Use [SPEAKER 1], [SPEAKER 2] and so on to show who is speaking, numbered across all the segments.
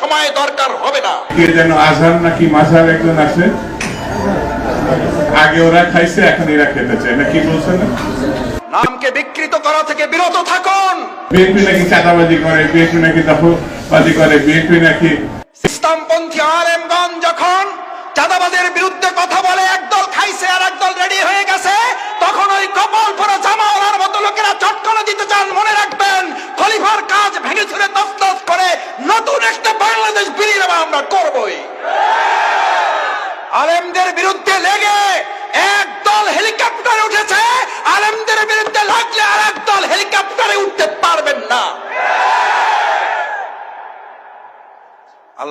[SPEAKER 1] সময় দরকার হবে না।
[SPEAKER 2] কে যেন আজহার নাকি মাঝার একজন আছে? আগে ওরা খাইছে এখন এরা খেতে চায়। না কি বলছেন
[SPEAKER 1] নামকে বিকৃত করা থেকে বিরত থাকুন।
[SPEAKER 2] বিএনপি নাকি চাঁদাবাজি করে? বিএনপি নাকি দখলবাজি করে? বিএনপি নাকি
[SPEAKER 1] ইসলামপন্থী আলেমগণ যখন চাঁদাবাজের বিরুদ্ধে কথা বলে একদল খাইছে আর একদল রেডি হয়ে গেছে তখন ওই কপাল পরা জামাওয়ালার মতো লোকেরা চটকনা দিতে চান মনে রাখবেন খলিফার কাজ ভেঙে ছুড়ে তসতস করে নতুন একটা বাংলাদেশ বিনির্মাণ আমরা করবই আলেমদের বিরুদ্ধে লেগে একদল হেলিকপ্টারে উঠেছে আলেমদের বিরুদ্ধে লাগলে আর একদল হেলিকপ্টারে উঠতে পারবেন না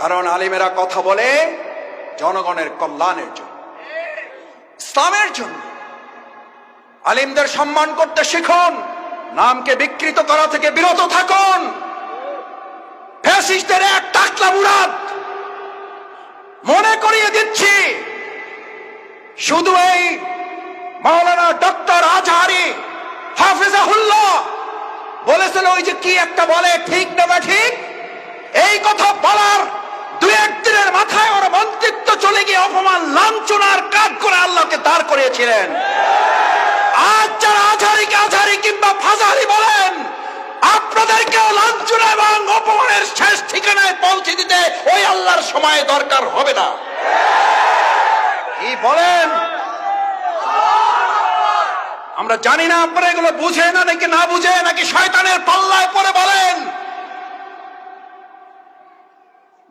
[SPEAKER 1] কারণ আলিমেরা কথা বলে জনগণের কল্যাণের জন্য, ইসলামের জন্য। আলিমদের সম্মান করতে শিখুন, নামকে বিকৃত করা থেকে বিরত থাকুন। ফ্যাসিস্টদের এক টাকলা মুরাদ মনে করিয়ে দিচ্ছি। শুধু এই মাওলানা ডক্টর আজহারি হাফিজাহুল্লাহ বলেছিল, ওই যে কি একটা বলে, ঠিক না ঠিক? এই কথা বলার দু একদিনের মাথায় ওর মন্ত্রিত্ব চলে গিয়ে অপমান, লাঞ্ছনার কাজ করে আল্লাহকে দাঁড় করিয়েছিলেন। আজ যারা আঝারিকে আঝারি কিংবা ফাজারি বলেন আপনাদেরকে লাঞ্ছনা এবং অপমানের শেষ ঠিকানায় পৌঁছে দিতে ওই আল্লাহর সময় দরকার হবে না। কি বলেন? আমরা জানি না আপনারা এগুলো বুঝে না নাকি না বুঝে, নাকি শয়তানের পাল্লায় পরে বলেন।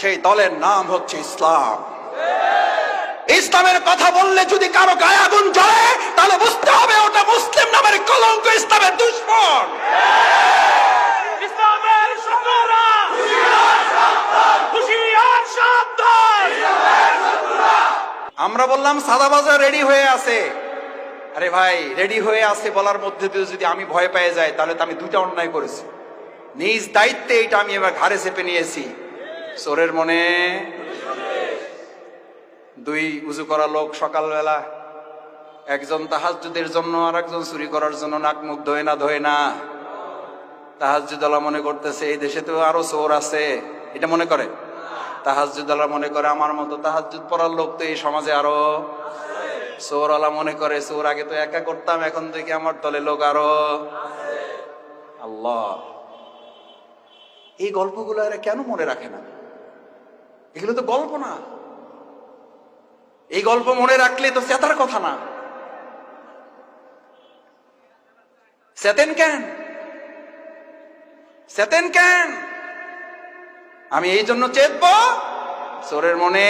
[SPEAKER 1] সেই দলের নাম হচ্ছে ইসলাম। ইসলামের কথা বললে যদি কারও গায়ে আগুন জ্বলে তাহলে বুঝতে হবে ওটা মুসলিম নামের কলঙ্ক ইসলামের দুশ্মন। আমরা বললাম সাদা সাদাবাজার রেডি হয়ে আছে। আরে ভাই রেডি হয়ে আছে বলার মধ্যে দিয়ে যদি আমি ভয় পেয়ে যাই তাহলে তো আমি দুইটা অন্যায় করেছি। নিজ দায়িত্বে এটা আমি এবার ঘাড়ে চেপে নিয়েছি। চোরের মনে দুই উজু করা লোক সকালবেলা, একজন তাহাজুদের জন্য আর একজন চুরি করার জন্য নাক মুখ ধোয় না ধোয় না। তাহাজুদলা মনে করতেছে, এই দেশে তো আরও চোর আছে। এটা মনে করে? তাহাজুদলা মনে করে, আমার মতো তাহাজুদ পড়ার লোক তো এই সমাজে আরও চোরওয়ালা মনে করে, চোর আগে তো একা করতাম, এখন থেকে আমার দলে লোক আরও আল্লাহ। এই গল্পগুলো এরা কেন মনে রাখে না? এগুলো তো গল্প না। এই গল্প মনে রাখলে তো চেতার কথা না। চেতেন কেন? চেতেন কেন? আমি এই জন্য চেতব, চোরের মনে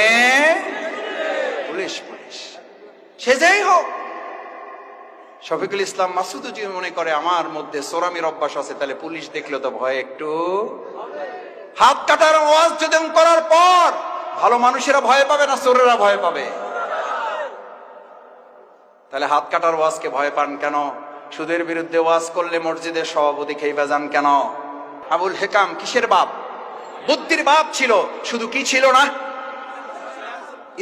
[SPEAKER 1] পুলিশ পুলিশ। সে যেই হোক। শফিকুল ইসলাম মাসুদও যদি মনে করে, আমার মধ্যে সোরামির অভ্যাস আছে, তাহলে পুলিশ দেখলে তো ভয় একটু। হাত কাটার ওয়াজ যদি করার পর, ভালো মানুষেরা ভয় পাবে না সোরেরা ভয় পাবে? তাহলে হাত কাটার ওয়াজকে ভয় পান কেন? সুদের বিরুদ্ধে ওয়াজ করলে মসজিদের সভাপতি খেইবা যান কেন? আবুল হেকাম, কিসের বাপ? বুদ্ধির বাপ ছিল, শুধু কি ছিল না?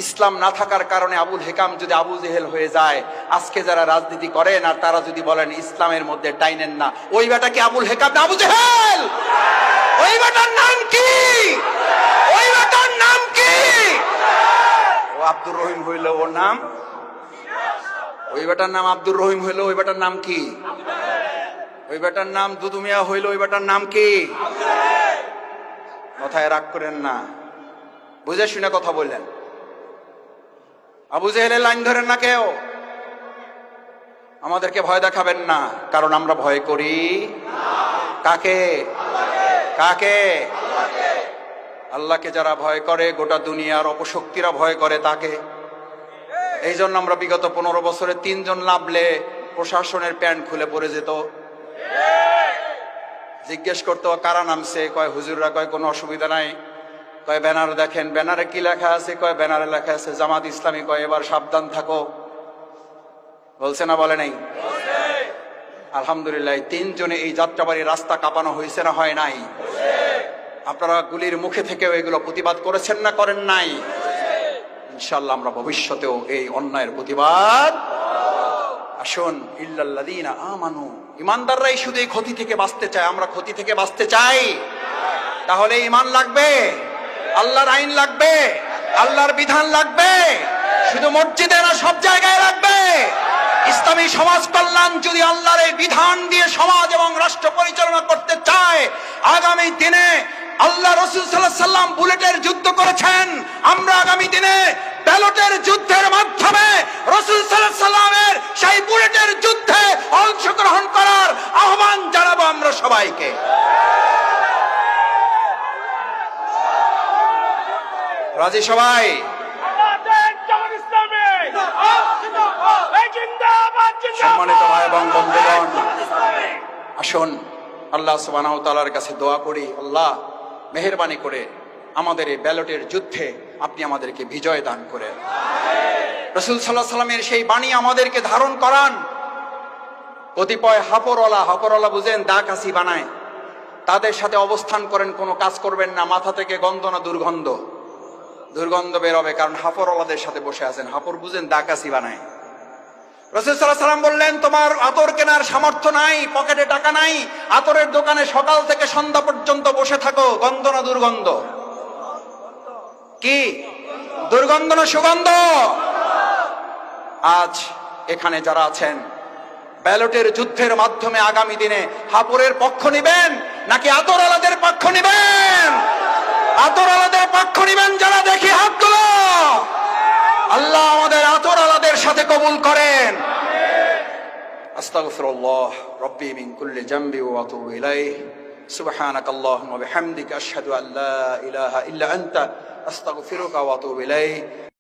[SPEAKER 1] ইসলাম না থাকার কারণে আবুল হেকাম যদি আবু জেহেল হয়ে যায়, আজকে যারা রাজনীতি করেন আর তারা যদি বলেন ইসলামের মধ্যে টাইনেন না, ওই বেটা কি আবুল হেকাম না, আবু জেহেল! ওই বেটার নাম কি? ওই বেটার নাম কি? ও আব্দুর রহিম হইল ওর নাম? ওই বেটার নাম আব্দুর রহিম হইল, ওই বেটার নাম কি? ওই বেটার নাম দুদুমিয়া হইল, ওই বেটার নাম কি? কথায় রাগ করেন না। বুঝে শুনে কথা বললেন। আবু জেহেলের লাইন ধরেন না কেউ? আমাদেরকে ভয় দেখাবেন না, কারণ আমরা ভয় করি। কাকে? কাকে? আল্লাহকে যারা ভয় করে, গোটা দুনিয়ার অপশক্তিরা ভয় করে তাকে। এই জন্য আমরা বিগত পনেরো বছরে তিনজন লাভলে প্রশাসনের প্যান্ট খুলে পড়ে যেত। জিজ্ঞেস করতো, কারা নামছে? কয়, হুজুররা কয়, কোনো অসুবিধা নাই। কয় ব্যানার দেখেন, ব্যানারে কি লেখা আছে? কয় ব্যানারে লেখা আছে? জামাত ইসলামী কয়, এবার সাবধান থাকো। বলছে না, বলে নাই? আলহামদুলিল্লাহ তিনজনে এই যাত্রাবাড়ি রাস্তা কাঁপানো হয়েছে না হয় নাই? আপনারা গুলির মুখে থেকেও এগুলো প্রতিবাদ করেছেন না করেন নাই? ইনশাল্লাহ আমরা ভবিষ্যতেও এই অন্যায়ের প্রতিবাদ আসুন, ইল্লাল্লাযীনা আমানু। ইমানদাররাই শুধু এই ক্ষতি থেকে বাঁচতে চায়, আমরা ক্ষতি থেকে বাঁচতে চাই। তাহলে ইমান লাগবে? আল্লাহর আইন লাগবে, আল্লাহর বিধান লাগবে, শুধু মসজিদে না, সব জায়গায় লাগবে। ইসলামী সমাজ কল্যাণ যদি আল্লাহর এই বিধান দিয়ে সমাজ এবং রাষ্ট্র পরিচালনা করতে চায়, আগামী দিনে আল্লাহ রসুল সাল্লাহ সাল্লাম বুলেটের যুদ্ধ করেছেন। আমরা আগামী দিনে ব্যালটের যুদ্ধের মাধ্যমে রসুল সাল্লাহ সাল্লামের সেই বুলেটের যুদ্ধে অংশগ্রহণ করার আহ্বান জানাব আমরা সবাইকে রাজি সবাই? সম্মানিত ভাই এবং বন্ধুগণ, আসুন আল্লাহ তাআলার কাছে দোয়া করি। আল্লাহ মেহেরবানি করে আমাদের এই ব্যালটের যুদ্ধে আপনি আমাদেরকে বিজয় দান করেন। রসুল সাল্লাহ সাল্লামের সেই বাণী আমাদেরকে ধারণ করান। কতিপয় হাপরওয়ালা হাপরওয়ালা বুঝেন দা কাশি বানায়। তাদের সাথে অবস্থান করেন, কোনো কাজ করবেন না, মাথা থেকে গন্ধ না দুর্গন্ধ। দুর্গন্ধ বেরোবে কারণ হাফর হাপরওয়ালাদের সাথে বসে আছেন। হাপর বুঝেন দা কাশি বানায়। রসুল সাল্লাম বললেন, তোমার আতর কেনার সামর্থ্য নাই, পকেটে টাকা নাই, আতরের দোকানে সকাল থেকে সন্ধ্যা পর্যন্ত বসে থাকো, গন্ধ না দুর্গন্ধ? কি? দুর্গন্ধ না সুগন্ধ? আজ এখানে যারা আছেন, ব্যালটের যুদ্ধের মাধ্যমে আগামী দিনে হাপুরের পক্ষ নিবেন, নাকি আতর আলাদের পক্ষ নিবেন? আতর আলাদের পক্ষ নিবেন, যারা দেখি হাত তুলো। আল্লাহ আমাদের আতর আলাদের সাথে কবুল করেন। আস্তাগফিরুল্লাহ, রব্বি মিন কুল্লি জামবি ওয়া আতুবু ইলাইহি। সুবহানাক আল্লাহুম্মা বিহামদিকা, আশহাদু ইলাহা ইল্লা আনতা, আস্তাগফিরুকা ওয়া আতুবু